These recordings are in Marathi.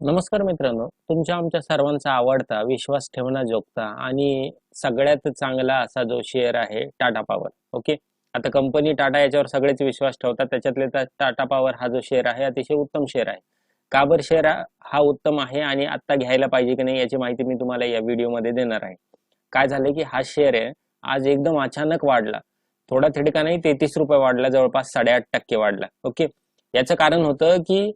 नमस्कार मित्रांनो. तुमच्या आमच्या सर्वांचा आवडता विश्वास ठेवण्याजोगता आणि सगळ्यात चांगला असा जो शेअर आहे टाटा पॉवर ओके आता कंपनी टाटा याच्यावर सगळेच विश्वास ठेवतात. त्याच्यातले टाटा पॉवर हा जो शेअर आहे अतिशय उत्तम शेअर आहे. का बरं शेअर हा- हा उत्तम आहे आणि आता घ्यायला पाहिजे की नाही याची माहिती मी तुम्हाला या व्हिडिओमध्ये देणार आहे. काय झालं की हा शेअर आहे आज एकदम अचानक वाढला. थोडा थिडका नाही तेहतीस रुपये वाढला जवळपास साडेआठ टक्के वाढला. ओके याचं कारण होतं की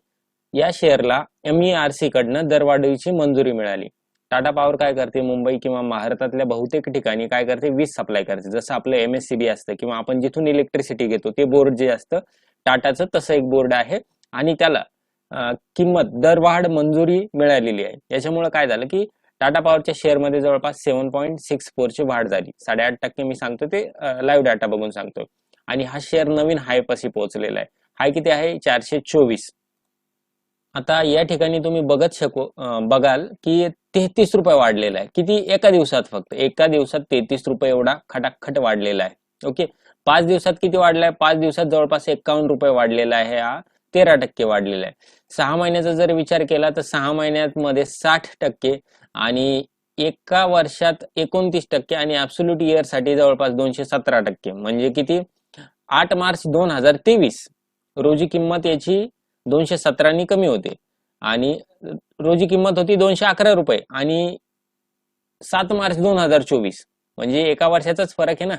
या शेअरला एम आर सी कडनं दरवाढीची मंजुरी मिळाली. टाटा पॉवर काय करते? मुंबई किंवा भारतातल्या बहुतेक ठिकाणी काय करते? वीज सप्लाय करते. जसं आपलं एम एस सी बी असतं किंवा आपण जिथून इलेक्ट्रिसिटी घेतो ते बोर्ड जे असतं टाटाचं तसं एक बोर्ड आहे. आणि त्याला किंमत दरवाढ मंजुरी मिळालेली आहे. याच्यामुळे काय झालं की टाटा पॉवरच्या शेअरमध्ये जवळपास सेव्हन पॉईंट सिक्स फोरची वाढ झाली. साडेआठ टक्के मी सांगतो ते लाईव्ह डाटा बघून सांगतो. आणि हा शेअर नवीन हायपाशी पोहोचलेला आहे. हाय किती आहे? चारशे चोवीस. आता या ठिकाणी तुम्ही बघत शकू बघाल की तेहतीस रुपये वाढलेला आहे. किती? एका दिवसात फक्त. एका दिवसात तेहतीस रुपये एवढा खटाखट वाढलेला आहे. ओके? पाच दिवसात किती वाढलाय? पाच दिवसात जवळपास एकावन्न रुपये वाढलेला आहे हा. तेरा टक्के वाढलेला आहे. सहा महिन्याचा जर विचार केला तर सहा महिन्यात मध्ये साठ टक्के आणि एका वर्षात एकोणतीस टक्के आणि ऍब्सोल्यूट इयरसाठी जवळपास दोनशे सतरा टक्के. म्हणजे किती? आठ मार्च दोन हजार तेवीस. रोजी किंमत याची दोनशे सतरानी कमी होते. आणि रोजी किंमत होती दोनशे अकरा रुपये. आणि सात मार्च दोन हजार चोवीस. म्हणजे एका वर्षाचाच फरक आहे ना?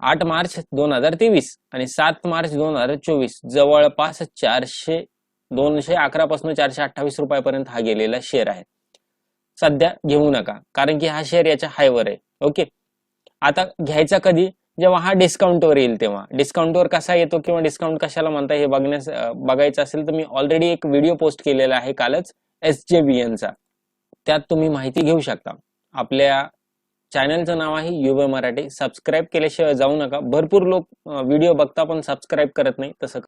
आठ मार्च दोन हजार तेवीस आणि सात मार्च दोन हजार चोवीस. जवळपास चारशे दोनशे अकरा पासून चारशे अठ्ठावीस रुपयापर्यंत हा गेलेला शेअर आहे. सध्या घेऊ नका. कारण की हा शेअर याच्या हायवर आहे. ओके आता घ्यायचा कधी? जेव्हा हा डिस्काउंटवर येईल तेव्हा. डिस्काउंटवर कसा येतो किंवा डिस्काउंट कशाला म्हणता हे बघण्यास बघायचं असेल तर मी ऑलरेडी एक व्हिडिओ पोस्ट केलेला आहे कालच एस जे बी एनचा त्यात तुम्ही माहिती घेऊ शकता. आपल्या चॅनलचं नाव आहे युवे मराठी. सबस्क्राईब केल्याशिवाय जाऊ नका. भरपूर लोक व्हिडिओ बघता पण सबस्क्राईब करत नाही. तसं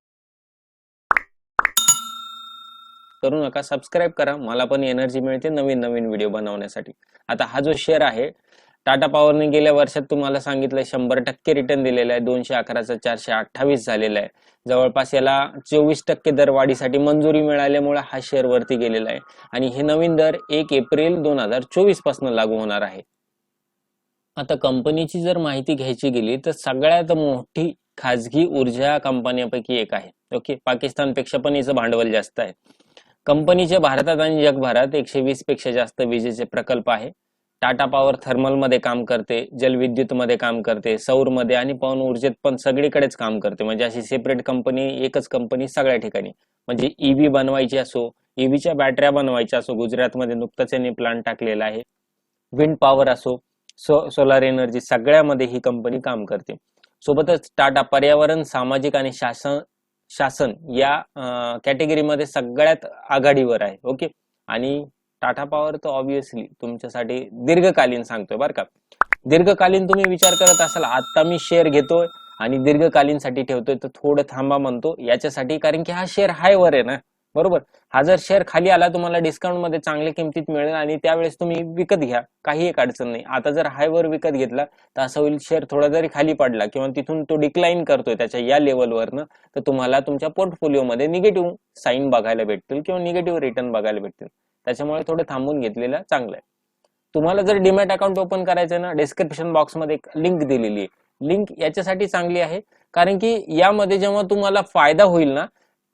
करू नका. सबस्क्राईब करा. मला पण एनर्जी मिळते नवीन नवीन व्हिडिओ बनवण्यासाठी. आता हा जो शेअर आहे टाटा पॉवरने गेल्या वर्षात तुम्हाला सांगितलं शंभर टक्के रिटर्न दिलेला आहे. दोनशे अकराचा चारशे अठ्ठावीस झालेला आहे. जवळपास याला चोवीस टक्के दरवाढीसाठी मंजुरी मिळाल्यामुळे हा शेअर वरती गेलेला आहे. आणि हे नवीन दर एक एप्रिल दोन हजार चोवीसपासून लागू होणार आहे. आता कंपनीची जर माहिती घ्यायची गेली तर सगळ्यात मोठी खाजगी ऊर्जा कंपन्यापैकी एक आहे. ओके? पाकिस्तानपेक्षा पण याचं भांडवल जास्त आहे. कंपनीचे भारतात आणि जगभरात एकशे वीसपेक्षा जास्त विजेचे प्रकल्प आहे. टाटा पॉवर थर्मलमध्ये काम करते जलविद्युत मध्ये काम करते सौरमध्ये आणि पवन ऊर्जेत पण सगळीकडेच काम करते. म्हणजे अशी सेपरेट कंपनी एकच कंपनी सगळ्या ठिकाणी. म्हणजे ईव्ही बनवायची असो ईव्हीच्या बॅटऱ्या बनवायच्या असो गुजरातमध्ये नुकताच यांनी प्लांट टाकलेला आहे. विंड पॉवर असो सो सोलार एनर्जी सगळ्यामध्ये ही कंपनी काम करते. सोबतच टाटा पर्यावरण सामाजिक आणि शासन शासन या कॅटेगरीमध्ये सगळ्यात आघाडीवर आहे. ओके आणि टाटा पॉवर तर ऑब्विसली तुमच्यासाठी दीर्घकालीन सांगतोय बरं का. दीर्घकालीन तुम्ही विचार करत असाल आता मी शेअर घेतोय आणि दीर्घकालीनसाठी ठेवतोय तर थोडं थांबा म्हणतो. याच्यासाठी कारण की हा शेअर हायवर आहे ना. बरोबर? हा जर शेअर खाली आला तुम्हाला डिस्काउंटमध्ये चांगल्या किमतीत मिळेल आणि त्यावेळेस तुम्ही विकत घ्या. काही एक अडचण नाही. आता जर हायवर विकत घेतला तर असं होईल शेअर थोडा जरी खाली पडला किंवा तिथून तो डिक्लाईन करतोय त्याच्या या लेवलवरनं तर तुम्हाला तुमच्या पोर्टफोलिओमध्ये निगेटिव्ह साईन बघायला भेटतील किंवा निगेटिव्ह रिटर्न बघायला भेटतील. त्याच्यामुळे थोडं थांबून घेतलेलं चांगलं आहे. तुम्हाला जर डीमॅट अकाउंट ओपन करायचं ना डिस्क्रिप्शन बॉक्समध्ये एक लिंक दिलेली आहे. लिंक याच्यासाठी चांगली आहे कारण की यामध्ये जेव्हा तुम्हाला फायदा होईल ना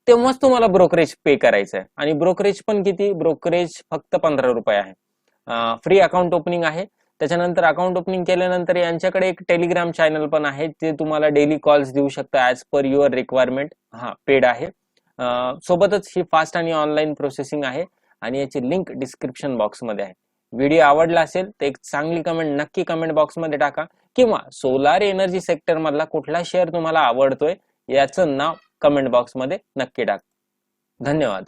तेव्हाच तुम्हाला ब्रोकरेज पे करायचं आहे आणि ब्रोकरेज पण किती? ब्रोकरेज फक्त पंधरा रुपये आहे. फ्री अकाउंट ओपनिंग आहे. त्याच्यानंतर अकाउंट ओपनिंग केल्यानंतर यांच्याकडे एक टेलिग्राम चॅनल पण आहे ते तुम्हाला डेली कॉल्स देऊ शकतं ऍज पर युअर रिक्वायरमेंट हा पेड आहे. सोबतच ही फास्ट आणि ऑनलाईन प्रोसेसिंग आहे. आणि याची लिंक डिस्क्रिप्शन बॉक्समध्ये आहे. व्हिडिओ आवडला असेल तर एक चांगली कमेंट नक्की कमेंट बॉक्समध्ये टाका. किंवा सोलार एनर्जी सेक्टर मधला कुठला शेअर तुम्हाला आवडतोय याचं नाव कमेंट बॉक्समध्ये नक्की टाका. धन्यवाद.